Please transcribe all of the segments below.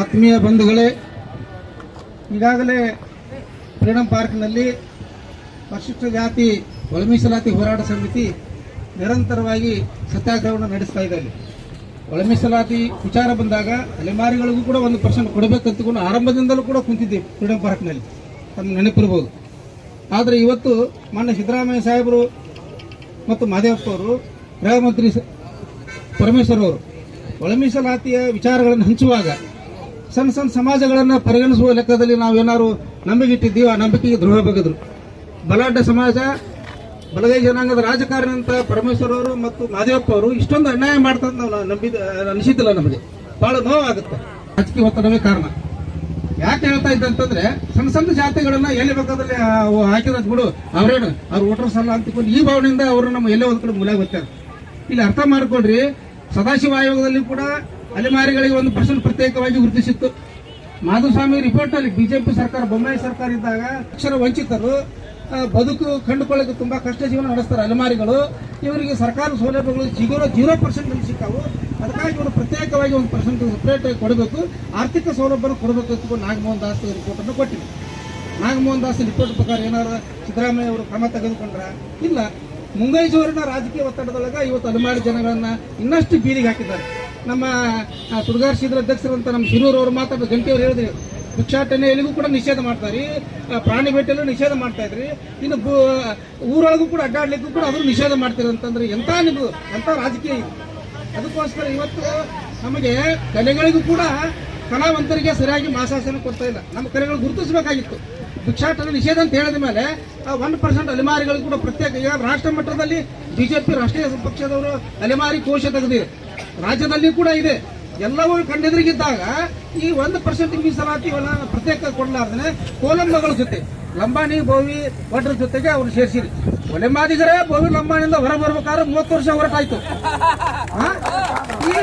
ಆತ್ಮೀಯ ಬಂಧುಗಳೇ, ಈಗಾಗಲೇ ಫ್ರೀಡಂ ಪಾರ್ಕ್ನಲ್ಲಿ ಪರಿಶಿಷ್ಟ ಜಾತಿ, ಒಳಮೀಸಲಾತಿ ಹೋರಾಟ ಸಮಿತಿ ನಿರಂತರವಾಗಿ ಸತ್ಯಾಗ್ರಹವನ್ನು ನಡೆಸ್ತಾ ಇದೆ ಅಲ್ಲಿ. ಒಳ ಮೀಸಲಾತಿ ವಿಚಾರ ಬಂದಾಗ ಅಲೆಮಾರಿಗಳಿಗೂ ಕೂಡ ಒಂದು ಪರ್ಸೆಂಟ್ ಕೊಡಬೇಕಂತಕೊಂಡು ಆರಂಭದಿಂದಲೂ ಕೂಡ ಕುಂತಿದ್ದೀವಿ ಫ್ರೀಡಂ ಪಾರ್ಕ್ನಲ್ಲಿ. ತಮ್ಮ ನೆನಪಿರ್ಬೋದು. ಆದರೆ ಇವತ್ತು ಮಾನ್ಯ ಸಿದ್ದರಾಮಯ್ಯ ಸಾಹೇಬರು ಮತ್ತು ಮಾದೇವಪ್ಪ ಅವರು ಗೃಹ ಮಂತ್ರಿ ಪರಮೇಶ್ವರ್ ಅವರು ಒಳ ಮೀಸಲಾತಿಯ ವಿಚಾರಗಳನ್ನು ಹಂಚುವಾಗ ಸಣ್ಣ ಸಣ್ಣ ಸಮಾಜಗಳನ್ನು ಪರಿಗಣಿಸುವ ಲೆಕ್ಕದಲ್ಲಿ ನಾವೇನಾದ್ರು ನಂಬಿಕೆ ಇಟ್ಟಿದ್ದೀವಿ ಆ ನಂಬಿಕೆಗೆ ದ್ರೋಹ ಬಗೆದ್ರು. ಬಲಾಢ್ಯ ಸಮಾಜ, ಬಲಗೈ ಜನಾಂಗದ ರಾಜಕಾರಣಿ ಅಂತ ಪರಮೇಶ್ವರ್ ಅವರು ಮತ್ತು ಮಾದೇವಪ್ಪ ಅವರು ಇಷ್ಟೊಂದು ಅನ್ಯಾಯ ಮಾಡ್ತಾ ನಾವು ನಂಬಿದ, ಅನಿಸಿದ್ದಿಲ್ಲ ನಮಗೆ. ಬಹಳ ನೋವಾಗುತ್ತೆ. ರಾಜಕೀಯ ಒತ್ತಡವೇ ಕಾರಣ. ಯಾಕೆ ಹೇಳ್ತಾ ಇದ್ದ ಅಂತಂದ್ರೆ, ಸಣ್ಣ ಸಣ್ಣ ಜಾತಿಗಳನ್ನ ಎಲ್ಲಿ ಬೇಕಾದಲ್ಲಿ ಹಾಕಿದ ಬಿಡು. ಅವ್ರೇನು, ಅವ್ರು ವೋಟರ್ಸ್ ಅಲ್ಲ ಅಂತಕೊಂಡು ಈ ಭಾವನೆಯಿಂದ ಅವರು ನಮ್ಮ ಎಲ್ಲೇ ಒಂದ್ ಕಡೆ ಮೂಲೆ ಬರ್ತಾರೆ ಇಲ್ಲಿ ಅರ್ಥ ಮಾಡ್ಕೊಳ್ರಿ ಸದಾಶಿವ ಆಯೋಗದಲ್ಲಿ ಕೂಡ ಅಲೆಮಾರಿಗಳಿಗೆ ಒಂದು ಪರ್ಸೆಂಟ್ ಪ್ರತ್ಯೇಕವಾಗಿ ಗುರುತಿಸಿತ್ತು. ಮಾಧುಸ್ವಾಮಿ ರಿಪೋರ್ಟ್ ಅಲ್ಲಿ ಬಿಜೆಪಿ ಸರ್ಕಾರ, ಬೊಮ್ಮಾಯಿ ಸರ್ಕಾರ ಇದ್ದಾಗ ಅಕ್ಷರ ವಂಚಿತರು ಬದುಕು ಕಂಡುಕೊಳ್ಳಕ್ಕೆ ತುಂಬಾ ಕಷ್ಟ ಜೀವನ ನಡೆಸ್ತಾರೆ ಅಲೆಮಾರಿಗಳು. ಇವರಿಗೆ ಸರ್ಕಾರ ಸೌಲಭ್ಯಗಳು ಜೀರೋ ಜೀರೋ ಪರ್ಸೆಂಟ್ ಸಿಕ್ಕಾವು. ಅದಕ್ಕಾಗಿ ಇವರು ಪ್ರತ್ಯೇಕವಾಗಿ ಒಂದು ಪರ್ಸೆಂಟ್ ಸಪ್ರೇಟ್ ಕೊಡಬೇಕು. ಆರ್ಥಿಕ ಸೌಲಭ್ಯ ಕೊಡಬೇಕು ಅಂತ ನಾಗಮೋಹನ್ ದಾಸ್ ರಿಪೋರ್ಟ್ ಅನ್ನು ಕೊಟ್ಟಿವಿ ನಾಗಮೋಹನ್ ದಾಸ್ ರಿಪೋರ್ಟ್ ಪ್ರಕಾರ ಏನಾದ್ರು ಸಿದ್ದರಾಮಯ್ಯ ಅವರು ಕ್ರಮ ತೆಗೆದುಕೊಂಡ್ರ? ಇಲ್ಲ. ಮುಂಗೈ ಜೋರಿನ ರಾಜಕೀಯ ಒತ್ತಡದೊಳಗ ಇವತ್ತು ಅಲೆಮಾರಿ ಜನಗಳನ್ನ ಇನ್ನಷ್ಟು ಬೀದಿಗೆ ಹಾಕಿದ್ದಾರೆ. ನಮ್ಮ ಸುಧಾರ್ ಶ್ರೀಧರ ಅಧ್ಯಕ್ಷರಂತ ನಮ್ಮ ಶಿರೂರ್ ಅವರು ಮಾತಾಡಿದ ಗಂಟೆಯವರು ಹೇಳಿದ್ರಿ. ಭಿಕ್ಷಾಟನೆ ಎಲ್ಲಿಗೂ ಕೂಡ ನಿಷೇಧ ಮಾಡ್ತಾರೆ ಪ್ರಾಣಿ ಬೇಟೆಯಲ್ಲೂ ನಿಷೇಧ ಮಾಡ್ತಾ ಇದ್ರಿ. ಇನ್ನು ಊರೊಳಗೂ ಕೂಡ ಅಡ್ಡಾಡ್ಲಿಕ್ಕೂ ಕೂಡ ಅದನ್ನು ನಿಷೇಧ ಮಾಡ್ತೀರಿ ಅಂತಂದ್ರೆ ಎಂತ ನಿಮ್ದು ಎಂತ ರಾಜಕೀಯ ಅದಕ್ಕೋಸ್ಕರ ಇವತ್ತು ನಮಗೆ ಕಲೆಗಳಿಗೂ ಕೂಡ ಕಲಾವಂತರಿಗೆ ಸರಿಯಾಗಿ ಮಾಸಾಸನ ಕೊಡ್ತಾ ಇಲ್ಲ. ನಮ್ಮ ಕಲೆಗಳು ಗುರುತಿಸಬೇಕಾಗಿತ್ತು. ಭಿಕ್ಷಾಟನೆ ನಿಷೇಧ ಅಂತ ಹೇಳಿದ ಮೇಲೆ ಒನ್ ಪರ್ಸೆಂಟ್ ಅಲೆಮಾರಿಗಳು ಕೂಡ ಪ್ರತ್ಯೇಕ, ಈಗ ರಾಷ್ಟ್ರ ಮಟ್ಟದಲ್ಲಿ ಬಿಜೆಪಿ ರಾಷ್ಟ್ರೀಯ ಪಕ್ಷದವರು ಅಲೆಮಾರಿ ಕೋಶ ತೆಗೆದಿದೆ. ರಾಜ್ಯದಲ್ಲಿ ಕೂಡ ಇದೆ. ಎಲ್ಲವೂ ಕಣ್ಣೆದುರಿಗಿದ್ದಾಗ ಈ ಒಂದು ಪರ್ಸೆಂಟ್ ಮೀಸಲಾತಿ ಪ್ರತ್ಯೇಕ ಕೊಡಲಾರ್ದೇ ಕೋಲಂಬಗಳ ಜೊತೆ, ಲಂಬಾಣಿ ಬೋವಿ ಭಟ್ರ ಜೊತೆಗೆ ಅವರು ಸೇರಿಸಿರಿ. ಒಲೆಮಾದಿಗರೇ ಬೋವಿ ಲಂಬಾಣಿಯಿಂದ ಹೊರ ಬರ್ಬೇಕಾದ್ರೆ ಮೂವತ್ತು ವರ್ಷ ಹೊರಟಾಯ್ತು? ಈ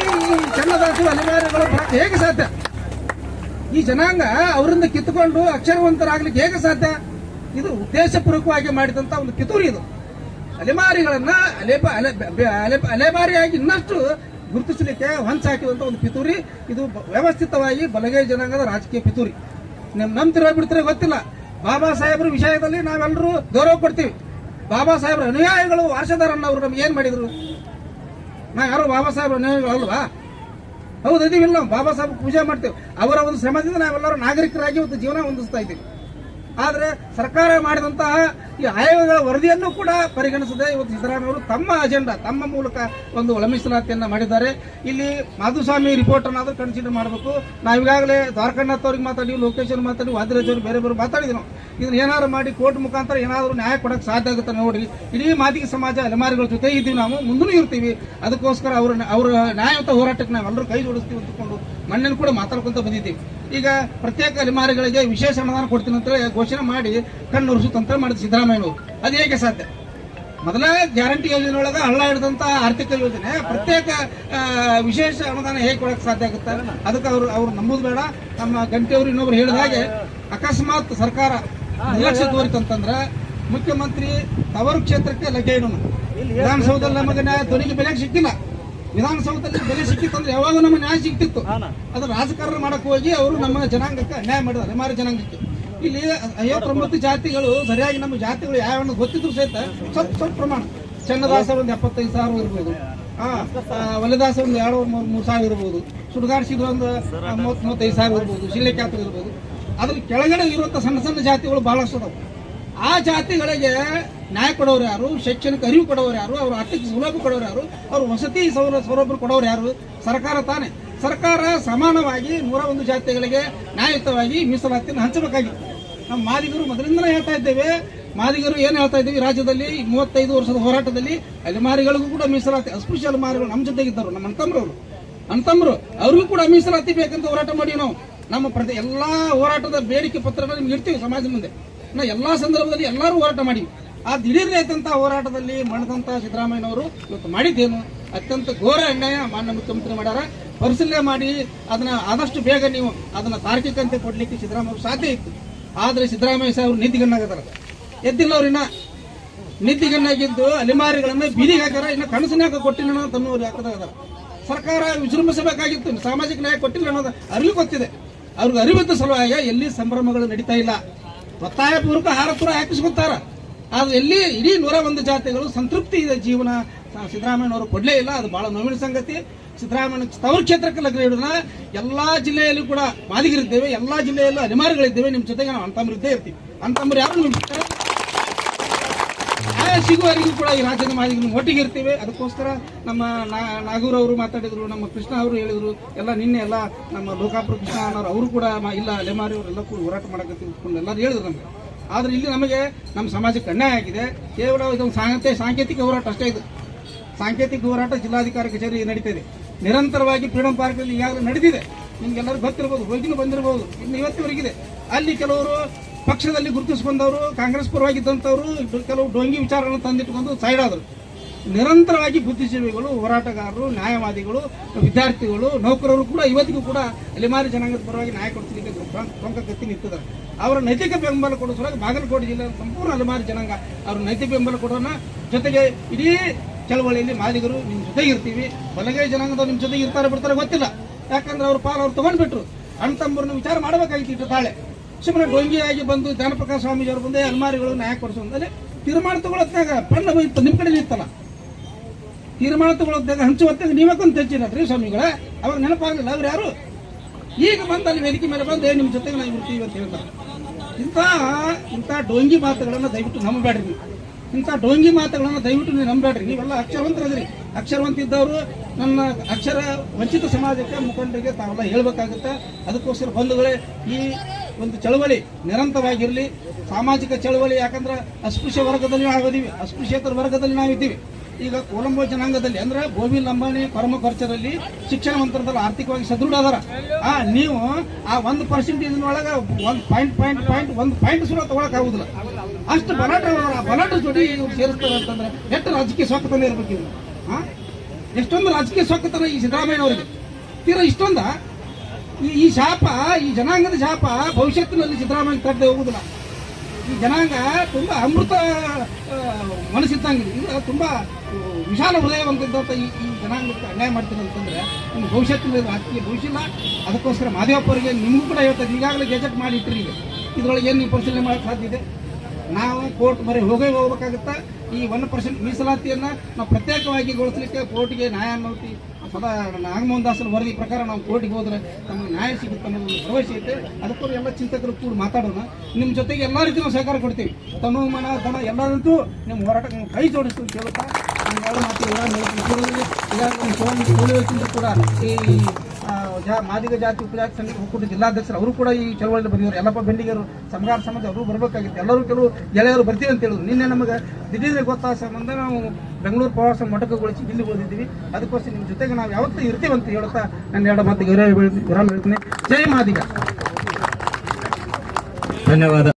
ಚನ್ನದಾಸು ಅಲೆಮಾರಿಗಳು ಹೇಗೆ ಸಾಧ್ಯ? ಈ ಜನಾಂಗ ಅವರಿಂದ ಕಿತ್ತುಕೊಂಡು ಅಕ್ಷರವಂತರಾಗ್ಲಿಕ್ಕೆ ಹೇಗೆ ಸಾಧ್ಯ? ಇದು ಉದ್ದೇಶಪೂರ್ವಕವಾಗಿ ಮಾಡಿದಂತ ಒಂದು ಕಿತೂರಿ ಇದು. ಅಲೆಮಾರಿಗಳನ್ನ ಅಲೆಪ ಅಲೆ ಅಲೆಮಾರಿಯಾಗಿ ಇನ್ನಷ್ಟು ಗುರುತಿಸಲಿಕ್ಕೆ ಹೊಂಚಾಕಿದಂತ ಒಂದು ಪಿತೂರಿ. ಇದು ವ್ಯವಸ್ಥಿತವಾಗಿ ಬಲಗೈ ಜನಾಂಗದ ರಾಜಕೀಯ ಪಿತೂರಿ. ನಿಮ್ ನಂಬ್ತಿರೋ ಬಿಡ್ತಿರೋ ಗೊತ್ತಿಲ್ಲ. ಬಾಬಾ ಸಾಹೇಬ್ರ ವಿಷಯದಲ್ಲಿ ನಾವೆಲ್ಲರೂ ಗೌರವ ಕೊಡ್ತೀವಿ. ಬಾಬಾ ಸಾಹೇಬ್ರ ಅನುಯಾಯಿಗಳು ವಾರ್ಷಧಾರನ್ನ ಅವರು ನಮ್ಗೆ ಏನ್ ಮಾಡಿದ್ರು? ನಾ ಯಾರು ಬಾಬಾ ಸಾಹೇಬ್ರ ಅನುಯಾಯಿಗಳು ಅಲ್ವಾ ಹೌದು ಇದೀವಿಲ್ಲ ನಾವು ಬಾಬಾ ಸಾಹೇಬ್ ಪೂಜೆ ಮಾಡ್ತೇವೆ. ಅವರ ಒಂದು ಶ್ರಮದಿಂದ ನಾವೆಲ್ಲರೂ ನಾಗರಿಕರಾಗಿ ಒಂದು ಜೀವನ ಹೊಂದಿಸ್ತಾ ಇದ್ದೀವಿ. ಆದರೆ ಸರ್ಕಾರ ಮಾಡಿದಂತಹ ಈ ಆಯೋಗಗಳ ವರದಿಯನ್ನು ಕೂಡ ಪರಿಗಣಿಸದೆ ಇವತ್ತು ಸಿದ್ದರಾಮಯ್ಯವರು ತಮ್ಮ ಅಜೆಂಡಾ ತಮ್ಮ ಮೂಲಕ ಒಂದು ಒಳ ಮೀಸಲಾತಿಯನ್ನ ಮಾಡಿದ್ದಾರೆ. ಇಲ್ಲಿ ಮಾಧುಸ್ವಾಮಿ ರಿಪೋರ್ಟ್ ಅನ್ನಾದ್ರೂ ಕನ್ಸಿಡರ್ ಮಾಡಬೇಕು. ನಾವು ಈಗಾಗಲೇ ದ್ವಾರಕನಾಥ್ ಅವ್ರಿಗೆ ಮಾತಾಡಿ, ಲೋಕೇಶ್ ಅವ್ರಿಗೆ ಮಾತಾಡಿ, ವಾದಿರಾಜ್ ಅವ್ರು ಬೇರೆ ಬೇರೆ ಮಾತಾಡಿದ್ರು. ಇದನ್ನ ಏನಾದ್ರು ಮಾಡಿ ಕೋರ್ಟ್ ಮುಖಾಂತರ ಏನಾದರೂ ನ್ಯಾಯ ಕೊಡಕ್ಕೆ ಸಾಧ್ಯ ಆಗುತ್ತೆ ನೋಡಿ. ಇಡೀ ಮಾದಿಗ ಸಮಾಜ ಅಲೆಮಾರಿಗಳ ಜೊತೆ ಇದ್ದೀವಿ ನಾವು ಮುಂದೂ ಇರ್ತೀವಿ. ಅದಕ್ಕೋಸ್ಕರ ಅವರ ಅವರ ನ್ಯಾಯಯುತ ಹೋರಾಟಕ್ಕೆ ನಾವೆಲ್ಲರೂ ಕೈ ಜೋಡಿಸ್ತೀವಿ ಅಂತಕೊಂಡು ಮಣ್ಣನ್ನು ಕೂಡ ಮಾತಾಡ್ಕೊಂತ ಬಂದಿದ್ದೀವಿ. ಈಗ ಪ್ರತ್ಯೇಕ ಅಲೆಮಾರಿಗಳಿಗೆ ವಿಶೇಷ ಅನುದಾನ ಕೊಡ್ತೀನಿ ಅಂತ ಘೋಷಣೆ ಮಾಡಿ ಕಣ್ಣು ತಂತ್ರ ಮಾಡಿದ ಸಿದ್ದರಾಮಯ್ಯನವರು ಅದು ಹೇಗೆ ಸಾಧ್ಯ? ಮೊದಲ ಗ್ಯಾರಂಟಿ ಯೋಜನೆ ಒಳಗೆ ಹಳ್ಳ ಹಿಡಿದಂತ ಆರ್ಥಿಕ ಯೋಜನೆ ಪ್ರತ್ಯೇಕ ವಿಶೇಷ ಅನುದಾನ ಹೇಗೆ ಕೊಡಕ್ಕೆ ಸಾಧ್ಯ ಆಗುತ್ತೆ? ಅದಕ್ಕೆ ಅವರು ಅವ್ರು ನಂಬುದು ಬೇಡ. ನಮ್ಮ ಗಂಟೆಯವರು ಇನ್ನೊಬ್ರು ಹೇಳಿದ ಹಾಗೆ ಅಕಸ್ಮಾತ್ ಸರ್ಕಾರ ನಿರ್ಲಕ್ಷ್ಯ ತೋರಿತಂತಂದ್ರೆ ಮುಖ್ಯಮಂತ್ರಿ ತವರು ಕ್ಷೇತ್ರಕ್ಕೆ ಲಗ್ಗೆ ಇಡೋಣ. ವಿಧಾನಸೌಧದಲ್ಲಿ ನಮಗೆ ನ್ಯಾಯ ಧ್ವನಿಗೆ ಬೆಲೆ ಸಿಕ್ಕಿಲ್ಲ. ವಿಧಾನಸೌಧದಲ್ಲಿ ಬೆಲೆ ಸಿಕ್ಕಿತ್ತಂದ್ರೆ ಯಾವಾಗ ನಮ್ಮ ನ್ಯಾಯ ಸಿಕ್ತಿತ್ತು ಅದು ರಾಜಕಾರಣ ಮಾಡಕ್ಕೆ ಹೋಗಿ ಅವರು ನಮ್ಮ ಜನಾಂಗಕ್ಕೆ ಅನ್ಯಾಯ ಮಾಡಿದ್ದಾರೆ ಮಾರಿ ಜನಾಂಗಕ್ಕೆ. ಇಲ್ಲಿ ಐವತ್ತೊಂಬತ್ತು ಜಾತಿಗಳು ಸರಿಯಾಗಿ ನಮ್ಮ ಜಾತಿಗಳು ಯಾವ ಗೊತ್ತಿದ್ರು ಸಹಿತ ಸ್ವಲ್ಪ ಸ್ವಲ್ಪ ಪ್ರಮಾಣ. ಚನ್ನದಾಸ ಒಂದು ಎಪ್ಪತ್ತೈದು ಸಾವಿರ ಇರ್ಬೋದು. ವಲಿದಾಸ ಒಂದು ಎರಡು, ಮೂರು ಸಾವಿರ ಇರ್ಬೋದು. ಸುಡುಗಾಡ್ಸಿದ್ರು ಒಂದು ಮೂವತ್ತು, ಮೂವತ್ತೈದು ಸಾವಿರ ಇರ್ಬೋದು. ಶಿಲೆಕ್ಯಾತರು ಇರ್ಬೋದು. ಅದ್ರ ಕೆಳಗಡೆ ಇರುವಂತ ಸಣ್ಣ ಸಣ್ಣ ಜಾತಿಗಳು ಬಹಳಷ್ಟು ಅದಾವೆ. ಆ ಜಾತಿಗಳಿಗೆ ನ್ಯಾಯ ಕೊಡೋರು ಯಾರು? ಶೈಕ್ಷಣಿಕ ಅರಿವು ಕೊಡೋರು ಯಾರು? ಅವ್ರ ಆರ್ಥಿಕ ಸೌಲಭ್ಯ ಕೊಡೋರು ಯಾರು? ಅವ್ರ ವಸತಿ ಸೌಲಭ್ಯ ಸೌಲಭ್ಯ ಕೊಡೋರು ಯಾರು? ಸರ್ಕಾರ ತಾನೇ. ಸರ್ಕಾರ ಸಮಾನವಾಗಿ ನೂರ ಒಂದು ಜಾತಿಗಳಿಗೆ ನ್ಯಾಯಯುತವಾಗಿ ಮೀಸಲಾತಿಯನ್ನು ಹಂಚಬೇಕಾಗಿತ್ತು. ನಮ್ಮ ಮಾದಿಗರು ಮೊದಲಿಂದಲೇ ಹೇಳ್ತಾ ಇದ್ದೇವೆ. ಮಾದಿಗರು ಏನು ಹೇಳ್ತಾ ಇದ್ದೀವಿ? ರಾಜ್ಯದಲ್ಲಿ ಮೂವತ್ತೈದು ವರ್ಷದ ಹೋರಾಟದಲ್ಲಿ ಅಲೆಮಾರಿಗಳಿಗೂ ಕೂಡ ಮೀಸಲಾತಿ, ಅಸ್ಪೃಶ್ಯ ಅಲೆಮಾರಿಗಳು ನಮ್ಮ ಜೊತೆಗಿದ್ದರು ನಮ್ಮ ಅಣ್ತಮ್ರವರು ಅಣ್ತಮ್ರು ಅವ್ರಿಗೂ ಕೂಡ ಮೀಸಲಾತಿ ಬೇಕಂತ ಹೋರಾಟ ಮಾಡಿ ನಾವು. ನಮ್ಮ ಪ್ರತಿ ಎಲ್ಲಾ ಹೋರಾಟದ ಬೇಡಿಕೆ ಪತ್ರಗಳನ್ನು ನಿಮ್ಗೆ ಇಡ್ತೀವಿ ಸಮಾಜ ಮುಂದೆ. ನಾ ಎಲ್ಲಾ ಸಂದರ್ಭದಲ್ಲಿ ಎಲ್ಲರೂ ಹೋರಾಟ ಮಾಡಿವಿ. ಆ ದಿಢೀರ್ ಹೋರಾಟದಲ್ಲಿ ಮಾಡಿದಂಥ ಸಿದ್ದರಾಮಯ್ಯನವರು ಇವತ್ತು ಮಾಡಿದ್ದೇನು? ಅತ್ಯಂತ ಘೋರ ಅನ್ಯಾಯ ಮಾನ್ಯ ಮುಖ್ಯಮಂತ್ರಿ ಮಾಡ್ಯಾರ. ಪರಿಶೀಲನೆ ಮಾಡಿ ಅದನ್ನ ಆದಷ್ಟು ಬೇಗ ನೀವು ಅದನ್ನ ತಾರ್ಕಿಕಂತೆ ಕೊಡ್ಲಿಕ್ಕೆ ಸಿದ್ದರಾಮಯ್ಯ ಸಾಧ್ಯ ಇತ್ತು. ಆದ್ರೆ ಸಿದ್ದರಾಮಯ್ಯ ಸಾಹೇಬರು ನಿಧಿಗಣ್ಣಾಗದಾರ ಎದ್ದಿಲ್ಲ ಅವ್ರಿನ್ನ ನಿಧಿಗಣ್ಣಾಗಿದ್ದು ಅಲೆಮಾರಿಗಳನ್ನ ಬೀದಿಗೆ ಹಾಕ್ಯಾರ, ಇನ್ನು ಕನಸನ್ಯಾಗ ಕೊಟ್ಟಿನ ತಮ್ಮವ್ರು ಹಾಕದಾಗದಾರ ಸರ್ಕಾರ ವಿಜೃಂಭಿಸಬೇಕಾಗಿತ್ತು, ಸಾಮಾಜಿಕ ನ್ಯಾಯ ಕೊಟ್ಟಿಲ್ಲ ಅನ್ನೋದು ಅರಿವು ಗೊತ್ತಿದೆ. ಅವ್ರಿಗೆ ಅರಿವಿದ್ದ ಸಲುವಾಗಿ ಎಲ್ಲಿ ಸಂಭ್ರಮಗಳು ನಡೀತಾ ಇಲ್ಲ. ಒತ್ತಾಯಪೂರ್ವಕ ಹಾರಪುರ ಹಾಕಿಸ್ಕೊತಾರ ಅದು ಎಲ್ಲಿ ಇಡೀ ನೂರ ಒಂದು ಜಾತಿಗಳು ಸಂತೃಪ್ತಿ ಇದೆ ಜೀವನ ಸಿದ್ದರಾಮಯ್ಯನವರು ಕೊಡಲೇ ಇಲ್ಲ, ಅದು ಬಹಳ ನೋವಿನ ಸಂಗತಿ. ಸಿದ್ದರಾಮಯ್ಯ ತವರು ಕ್ಷೇತ್ರಕ್ಕೆ ಲಗ್ನ ಇಡೋಣ ಎಲ್ಲಾ ಜಿಲ್ಲೆಯಲ್ಲೂ ಕೂಡ ಮಾದಿಗರಿದ್ದೇವೆ, ಎಲ್ಲಾ ಜಿಲ್ಲೆಯಲ್ಲೂ ಅನಿಮಾರಿಗಳಿದ್ದೇವೆ ನಿಮ್ಮ ಜೊತೆಗೆ ನಾವು ಅಂತಂಬ್ರು ಇದ್ದೇ ಇರ್ತೀವಿ. ಅಂತಮ್ರು ಯಾರು ನ್ಯಾಯ ಸಿಗುವವರೆಗೂ ಕೂಡ ಈ ರಾಜ್ಯದ ಮಾದಿಗೆ ಒಟ್ಟಿಗೆ ಇರ್ತೀವಿ ಅದಕ್ಕೋಸ್ಕರ ನಮ್ಮ ನಾಗೂರ್ ಅವರು ಮಾತಾಡಿದ್ರು, ನಮ್ಮ ಕೃಷ್ಣ ಅವರು ಹೇಳಿದ್ರು, ಎಲ್ಲ ನಿನ್ನೆ ಎಲ್ಲ ನಮ್ಮ ಲೋಕಾಪುರ ಕೃಷ್ಣ ಅನ್ನೋರು ಅವರು ಕೂಡ ಇಲ್ಲ, ಅಲೆಮಾರಿ ಅವರೆಲ್ಲ ಕೂಡ ಹೋರಾಟ ಮಾಡಕ್ಕೆ ಎಲ್ಲರೂ ಹೇಳಿದ್ರು ನಮಗೆ. ಆದ್ರೆ ಇಲ್ಲಿ ನಮಗೆ ನಮ್ಮ ಸಮಾಜಕ್ಕೆ ಅನ್ಯಾಯ ಆಗಿದೆ. ಕೇವಲ ಇದೊಂದು ಸಾಂಕೇ ಸಾಂಕೇತಿಕ ಹೋರಾಟ ಅಷ್ಟೇ ಇದು. ಸಾಂಕೇತಿಕ ಹೋರಾಟ ಜಿಲ್ಲಾಧಿಕಾರಿ ಕಚೇರಿ ನಡೀತಿದೆ ನಿರಂತರವಾಗಿ ಫ್ರೀಡಂ ಪಾರ್ಕ್ನಲ್ಲಿ ಈಗಾಗಲೇ ನಡೆದಿದೆ. ನಿಮ್ಗೆಲ್ಲರೂ ಗೊತ್ತಿರ್ಬೋದು ಹೋಗಿನೂ ಬಂದಿರಬಹುದು ಇನ್ನು ಇವತ್ತಿವರೆಗಿದೆ. ಅಲ್ಲಿ ಕೆಲವರು ಪಕ್ಷದಲ್ಲಿ ಗುರುತಿಸಿಕೊಂಡವರು, ಕಾಂಗ್ರೆಸ್ ಪರವಾಗಿದ್ದಂಥವರು ಕೆಲವು ಡೊಂಗಿ ವಿಚಾರಗಳನ್ನು ತಂದಿಟ್ಟುಕೊಂಡು ಸೈಡ್ ಆದರು. ನಿರಂತರವಾಗಿ ಬುದ್ಧಿಜೀವಿಗಳು, ಹೋರಾಟಗಾರರು, ನ್ಯಾಯವಾದಿಗಳು, ವಿದ್ಯಾರ್ಥಿಗಳು, ನೌಕರರು ಕೂಡ ಇವತ್ತಿಗೂ ಕೂಡ ಅಲೆಮಾರಿ ಜನಾಂಗದ ಪರವಾಗಿ ನ್ಯಾಯ ಕೊಡಿಸಲಿಕ್ಕೆ ಪ್ರಮುಖ ಗತಿ ನಿಂತಿದ್ದಾರೆ. ಅವರ ನೈತಿಕ ಬೆಂಬಲ ಕೊಡೋ ಸಲುವಾಗಿ ಬಾಗಲಕೋಟೆ ಜಿಲ್ಲೆಯ ಸಂಪೂರ್ಣ ಅಲೆಮಾರಿ ಜನಾಂಗ, ಅವ್ರ ನೈತಿಕ ಬೆಂಬಲ ಕೊಡೋಣ ಜೊತೆಗೆ ಇಡೀ ಚಳವಳಿಯಲ್ಲಿ ಮಾದಿಗರು ನಿಮ್ಮ ಜೊತೆಗೆ ಇರ್ತೀವಿ. ಬಲಗೈ ಜನಾಂಗದವ್ರು ನಿಮ್ಮ ಜೊತೆಗೆ ಇರ್ತಾರೆ ಬಿಡ್ತಾರೆ ಗೊತ್ತಿಲ್ಲ. ಯಾಕಂದ್ರೆ ಅವ್ರ ಪಾಲು ಅವ್ರು ತಗೊಂಡ್ಬಿಟ್ರು. ಅಣ್ಣ ತಮ್ಮರನ್ನ ವಿಚಾರ ಮಾಡಬೇಕಾಗಿತ್ತು ತಾಳೆ. ಸುಮ್ಮನೆ ಡೊಂಗಿಯಾಗಿ ಬಂದು ಜ್ಞಾನಪ್ರಕಾಶ ಸ್ವಾಮೀಜಿ ಅವರು ಬಂದೇ ಅಲ್ಮಾರಿಗಳು ನ್ಯಾಯ ಕೊಡಿಸು ಅಂದ್ರೆ ತೀರ್ಮಾನ ತಗೊಳತ್ನಾಗ ಪಣ್ಣ ಹೋಯ್ತು ನಿಮ್ಮ ಕಡೆ ಇತ್ತಲ್ಲ. ತೀರ್ಮಾನ ತಗೊಳತ್ನಾಗ ಹಂಚು ಹೊತ್ತಾಗ ನೀವಕ್ಕೊಂದು ತೆಚ್ಚಿರತ್ರಿ ಸ್ವಾಮಿಗಳ? ಅವಾಗ ನೆನಪಾಗಲಿಲ್ಲ. ಅವ್ರು ಯಾರು? ಈಗ ಬಂದು ಅಲ್ಲಿ ವೇದಿಕೆ ಮೇಲೆ ಬಂದು ನಿಮ್ಮ ಜೊತೆಗೆ ನಾವು ಇರ್ತೀವಿ ಅಂತ ಹೇಳ್ತಾರೆ. ಇಂಥ ಇಂಥ ಡೋಂಗಿ ಮಾತುಗಳನ್ನು ದಯವಿಟ್ಟು ನಂಬಬೇಡ್ರಿ ಇಂಥ ಡೋಂಗಿ ಮಾತುಗಳನ್ನು ದಯವಿಟ್ಟು ನೀವು ನಂಬಬೇಡ್ರಿ. ನೀವೆಲ್ಲ ಅಕ್ಷರವಂತರದ್ರಿ. ಅಕ್ಷರವಂತ ಇದ್ದವರು ನನ್ನ ಅಕ್ಷರ ವಂಚಿತ ಸಮಾಜಕ್ಕೆ ಮುಖಂಡರಿಗೆ ತಾವೆಲ್ಲ ಹೇಳ್ಬೇಕಾಗುತ್ತೆ. ಅದಕ್ಕೋಸ್ಕರ ಬಂಧುಗಳೇ, ಈ ಒಂದು ಚಳವಳಿ ನಿರಂತರವಾಗಿರಲಿ. ಸಾಮಾಜಿಕ ಚಳವಳಿ ಯಾಕಂದ್ರೆ ಅಸ್ಪೃಶ್ಯ ವರ್ಗದಲ್ಲಿ ನಾವಿದ್ದೀವಿ. ಅಸ್ಪೃಶ್ಯೇತರ ವರ್ಗದಲ್ಲಿ ನಾವಿದ್ದೀವಿ. ಈಗ ಕೊಲಂಬೋ ಜನಾಂಗದಲ್ಲಿ ಅಂದ್ರೆ ಗೋವಿಲ್ ಲಂಬಾಣಿ ಪರಮ ಖರ್ಚರಲ್ಲಿ ಶಿಕ್ಷಣವಂತರದಲ್ಲಿ ಆರ್ಥಿಕವಾಗಿ ಸದೃಢ ಅದಾರ. ಆ, ನೀವು ಆ ಒಂದು ಪರ್ಸೆಂಟೇಜ್ ಒಳಗೆ ಒಂದು ಪಾಯಿಂಟ್ ಪಾಯಿಂಟ್ ಪಾಯಿಂಟ್ ಒಂದು ಪಾಯಿಂಟ್ ಸುರ ತಗೊಳಕ್ ಆಗುದಿಲ್ಲ. ಅಷ್ಟು ಬಲಟ ಬಲಟ ಜೋಡಿ ಇವ್ರು ಸೇರಿಸ್ತಾರೆ ಅಂತಂದ್ರೆ ಎಷ್ಟು ರಾಜಕೀಯ ಸೊಕ್ಕತನ ಇರ್ಬೇಕು ಆ? ಎಷ್ಟೊಂದು ರಾಜಕೀಯ ಸೊಕ್ಕತನ ಈ ಸಿದ್ದರಾಮಯ್ಯನವರಿಗೆ ತೀರಾ ಇಷ್ಟೊಂದ? ಈ ಶಾಪ, ಈ ಜನಾಂಗದ ಶಾಪ ಭವಿಷ್ಯತ್ತಿನಲ್ಲಿ ಸಿದ್ದರಾಮಯ್ಯ ತಟ್ಟದೆ ಹೋಗುದಿಲ್ಲ. ಈ ಜನಾಂಗ ತುಂಬಾ ಅಮೃತ ಮನಸ್ಸಿದ್ದಂಗೆ ಇದು ತುಂಬಾ ವಿಶಾಲ ಹೃದಯವಂತಿದ್ದಂಥ ಈ ಈ ಜನಾಂಗಕ್ಕೆ ಅನ್ಯಾಯ ಮಾಡ್ತೀನಿ ಅಂತಂದ್ರೆ ನಿಮ್ಮ ಭವಿಷ್ಯತ್ತಿನ ರಾಜಕೀಯ ಭವಿಷ್ಯ ಇಲ್ಲ. ಅದಕ್ಕೋಸ್ಕರ ಮಾದೇವಪ್ಪ ಅವರಿಗೆ ನಿಮಗೂ ಕೂಡ ಹೇಳ್ತಾರೆ ಈಗಾಗಲೇ ಗೆಜೆಟ್ ಮಾಡಿ ಇಟ್ಟಿರಿ ಈಗ ಇದ್ರೊಳಗೆ ಏನು ನೀವು ಪರಿಶೀಲನೆ ಮಾಡಕ್ಕೆ ಸಾಧ್ಯ ಇದೆ? ನಾವು ಕೋರ್ಟ್ ಮೊರೆ ಹೋಗೇ ಹೋಗ್ಬೇಕಾಗುತ್ತಾ? ಈ ಒನ್ ಪರ್ಸೆಂಟ್ ಮೀಸಲಾತಿಯನ್ನ ನಾವು ಪ್ರತ್ಯೇಕವಾಗಿ ಗೊಳಿಸಲಿಕ್ಕೆ ಕೋರ್ಟ್ಗೆ ನ್ಯಾಯಮೂರ್ತಿ ಸದಾ ನಾಗಮೋಹನ್ ದಾಸರ ವರದಿ ಪ್ರಕಾರ ನಾವು ಕೋರ್ಟಿಗೆ ಹೋದ್ರೆ ನಮಗೆ ನ್ಯಾಯ ಸಿಗುತ್ತೆ ಅನ್ನೋದು ಒಂದು ಭರವಸೆ ಐತೆ ಅದಕ್ಕೂ ಎಲ್ಲ ಚಿಂತಕರು ಕೂಡ ಮಾತಾಡೋಣ. ನಿಮ್ಮ ಜೊತೆಗೆ ಎಲ್ಲ ರೀತಿ ನಾವು ಸಹಕಾರ ಕೊಡ್ತೀವಿ. ತನು, ಮನ, ಧನ ಎಲ್ಲರಂತೂ ನಿಮ್ಮ ಹೋರಾಟಕ್ಕೆ ಕೈ ಜೋಡಿಸ್ತು ಅಂತ ಹೇಳ್ತಾ ಮಾತು ಕೂಡ ಈ ಜಾ- ಮಾದಿಗ ಜಾತಿ ಉಪಜಾತಿ ಸಂಘ ಒಕ್ಕೂಟ ಜಿಲ್ಲಾಧ್ಯಕ್ಷರು, ಅವರು ಕೂಡ ಈ ಚಳವಳಿಯಲ್ಲಿ ಬಂದಿದ್ದಾರೆ. ಎಲ್ಲಪ್ಪ ಬೆಂಡಿಗರು ಸಮಗಾರ ಸಮಾಜ, ಅವರು ಬರಬೇಕಾಗಿತ್ತು. ಎಲ್ಲರೂ ಕೆಲವು ಗೆಳೆಯರು ಬರ್ತೀವಿ ಅಂತ ಹೇಳಿದ್ರು. ನಿನ್ನೆ ನಮಗೆ ದಿಢೀರ್ ಗೊತ್ತಾದ ಸಂಬಂಧ ನಾವು ಬೆಂಗಳೂರು ಪ್ರವಾಸ ಮೊಟಕಗೊಳಿಸಿ ಇಲ್ಲಿ ಓದಿದ್ದೀವಿ ಅದಕ್ಕೋಸ್ಕರ ನಿಮ್ಮ ಜೊತೆಗೆ ನಾವು ಯಾವತ್ತೂ ಇರ್ತೀವಿ ಅಂತ ಹೇಳ್ತಾ ನನ್ನ ಎರಡು ಮಾತು ಗೌರವ ವಿರಾಮ ಹೇಳ್ತೀನಿ. ಜೈ ಮಾದಿಗ. ಧನ್ಯವಾದ.